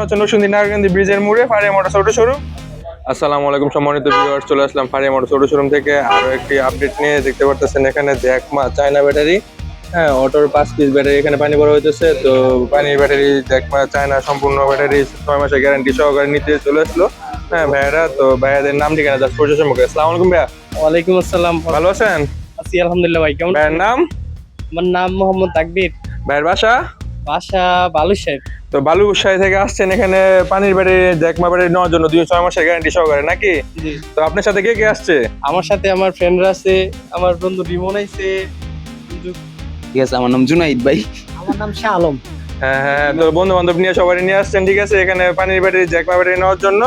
হচ্ছে নসুন্দি নারায়ণগঞ্জ ব্রিজের মোড়ে ফারিয়া মোটর ছোট শোরুম আসসালামু আলাইকুম সম্মানিত ভিউয়ার্স চলে আসলাম ফারিয়া মোটর ছোট শোরুম থেকে। আরও একটি আপডেট নিয়ে দেখতে পারতেছেন এখানে দেখমা চায়না ব্যাটারি। হ্যাঁ অটোর পাঁচ পিস ব্যাটারি এখানে পানি ভরা হইতেছে। তো পানির ব্যাটারি দেখমা চায়না সম্পূর্ণ ব্যাটারি ছয় মাসের গ্যারান্টি সহকারে নিতে চলে আসলো। হ্যাঁ ভাইয়ারা তো ভাইয়াদের নাম ঠিকানা জাস্ট পরিচয় মুখে আসসালামু আলাইকুম ভাইয়া। ওয়ালাইকুম আসসালাম। ভালো আছেন? আছি আলহামদুলিল্লাহ ভাই কেমন ভাইয়ের নাম? আমার নাম মোহাম্মদ তাকবীর। ভাইয়ের বাসা? বাসা বালু সাহেব। তো বালু উৎসাহী থেকে আসছেন এখানে পানির ব্যাটারি দেখমা ব্যাটারি নেওয়ার জন্য দুই ছয় মাসের গ্যারান্টি সহকারে নাকি? তো আপনার সাথে কে কে আসছে? আমার সাথে আমার ফ্রেন্ডরা আছে আমার বন্ধু রিমন আইছে। ঠিক আছে আমার নাম জুনাইদ ভাই। আমার নাম শাহ আলম। হ্যাঁ হ্যাঁ তো বন্ধু বান্ধব নিয়ে সবাই নিয়ে আসছেন ঠিক আছে? এখানে পানির ব্যাটারি জ্যাকমা ব্যাটারি নেওয়ার জন্য।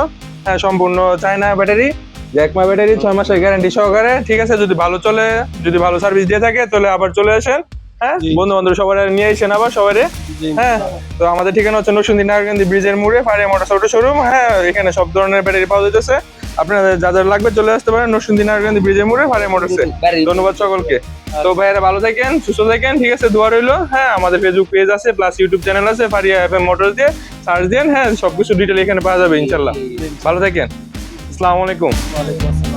হ্যাঁ সম্পূর্ণ চায়না ব্যাটারি। জ্যাকমা ব্যাটারি ছয় মাসের গ্যারান্টি সহকারে ঠিক আছে? যদি ভালো চলে যদি ভালো সার্ভিস দিয়ে থাকে তাহলে আবার চলে আসেন। হ্যাঁ বন্ধু বান্ধব সবাই নিয়ে আসেন আবার সবাই হ্যাঁ তো আমাদের ঠিকানা হচ্ছে নরসিংদী নারায়ণগঞ্জ ব্রিজের মোড়ে ফারিয়া মোটর ছোট শোরুম। হ্যাঁ এখানে সব ধরনের ব্যাটারি পাওয়া যাইতেছে। আপনাদের যা যা লাগবে চলে আসতে পারেন নরসিংদী নারায়ণগঞ্জ ব্রিজের মোড়ে ফারিয়া মোটরসে। ধন্যবাদ সকলকে। তো ভাইয়েরা ভালো থাকেন সুস্থ থাকেন ঠিক আছে দোয়া রইল। হ্যাঁ আমাদের ফেসবুক পেজ আছে প্লাস ইউটিউব চ্যানেল আছে ফারিয়া এফ এম মোটর দিয়ে সার্চ দেন হ্যাঁ সবকিছু ডিটেল এখানে পাওয়া যাবে ইনশাল্লাহ। ভালো থাকেন। আসসালামু আলাইকুম। ওয়ালাইকুম আসসালাম।